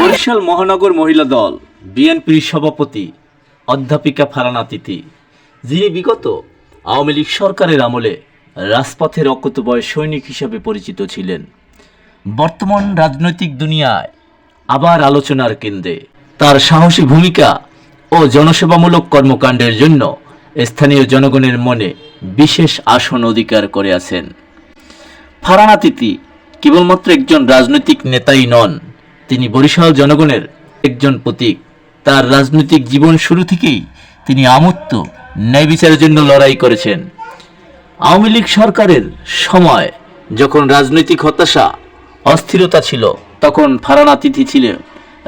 বরিশাল মহানগর মহিলা দল বিএনপির সভাপতি, অধ্যাপিকা ফারানা তিথি যিনি বিগত আওয়ামী লীগ সরকারের আমলে রাজপথের অকুতবয় সৈনিক হিসাবে পরিচিত ছিলেন। বর্তমান রাজনৈতিক দুনিয়ায় আবার আলোচনার কেন্দ্রে। তার সাহসী ভূমিকা ও জনসেবামূলক কর্মকাণ্ডের জন্য স্থানীয় জনগণের মনে বিশেষ আসন অধিকার করে আছেন। ফারানা তিতি কেবলমাত্র একজন রাজনৈতিক নেতাই নন, তিনি বরিশাল জনগণের একজন প্রতীক। তার রাজনৈতিক জীবন শুরু থেকেই তিনি আমূর্ত ন্যায় বিচারের জন্য লড়াই করেছেন। আওয়ামী লীগ সরকারের সময় যখন রাজনৈতিক হতাশা, অস্থিরতা ছিল, তখন ফারানা তিথি ছিলেন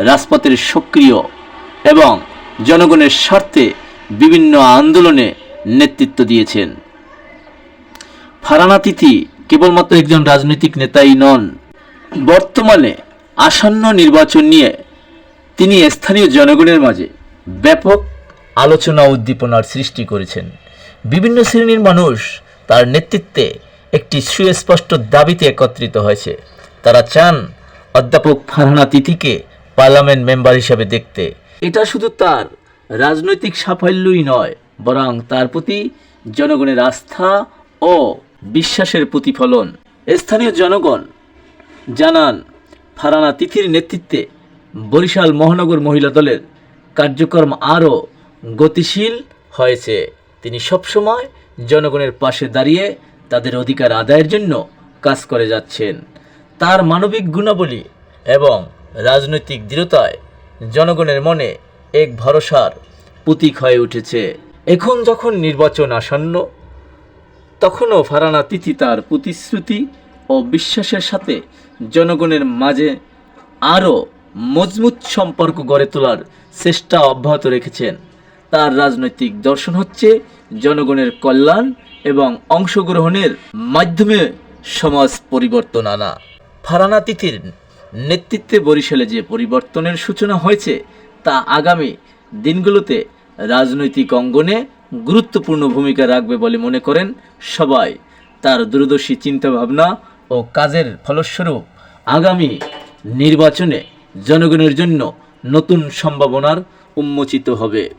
রাজপথের সক্রিয় এবং জনগণের স্বার্থে বিভিন্ন আন্দোলনে নেতৃত্ব দিয়েছেন। ফারানা তিথি কেবলমাত্র একজন রাজনৈতিক নেতাই নন, বর্তমানে আসন্ন নির্বাচন নিয়ে তিনি স্থানীয় জনগণের মাঝে ব্যাপক আলোচনা উদ্দীপনার সৃষ্টি করেছেন। বিভিন্ন শ্রেণির মানুষ তার নেতৃত্বে একটি সুস্পষ্ট দাবিতে একত্রিত হয়েছে। তারা চান অধ্যাপক ফারহানা তিথিকে পার্লামেন্ট মেম্বার হিসেবে দেখতে। এটা শুধু তার রাজনৈতিক সাফল্যই নয়, বরং তার প্রতি জনগণের আস্থা ও বিশ্বাসের প্রতিফলন। স্থানীয় জনগণ জানান, ফারানা তিথির নেতৃত্বে বরিশাল মহানগর মহিলা দলের কার্যক্রম আরও গতিশীল হয়েছে। তিনি সবসময় জনগণের পাশে দাঁড়িয়ে তাদের অধিকার আদায়ের জন্য কাজ করে যাচ্ছেন। তার মানবিক গুণাবলী এবং রাজনৈতিক দৃঢ়তায় জনগণের মনে এক ভরসার প্রতীক হয়ে উঠেছে। এখন যখন নির্বাচন আসন্ন তখনও ফারানা তিথি তার প্রতিশ্রুতি ও বিশ্বাসের সাথে জনগণের মাঝে আরও মজবুত সম্পর্ক গড়ে তোলার চেষ্টা অব্যাহত রেখেছেন। তার রাজনৈতিক দর্শন হচ্ছে জনগণের কল্যাণ এবং অংশগ্রহণের মাধ্যমে সমাজ পরিবর্তন আনা। ফারানা তিথির নেতৃত্বে বরিশালে যে পরিবর্তনের সূচনা হয়েছে, তা আগামী দিনগুলোতে রাজনৈতিক অঙ্গনে গুরুত্বপূর্ণ ভূমিকা রাখবে বলে মনে করেন সবাই। তার দূরদর্শী চিন্তাভাবনা ও কাজের ফলস্বরূপ আগামী নির্বাচনে জনগণের জন্য নতুন সম্ভাবনার উন্মোচিত হবে।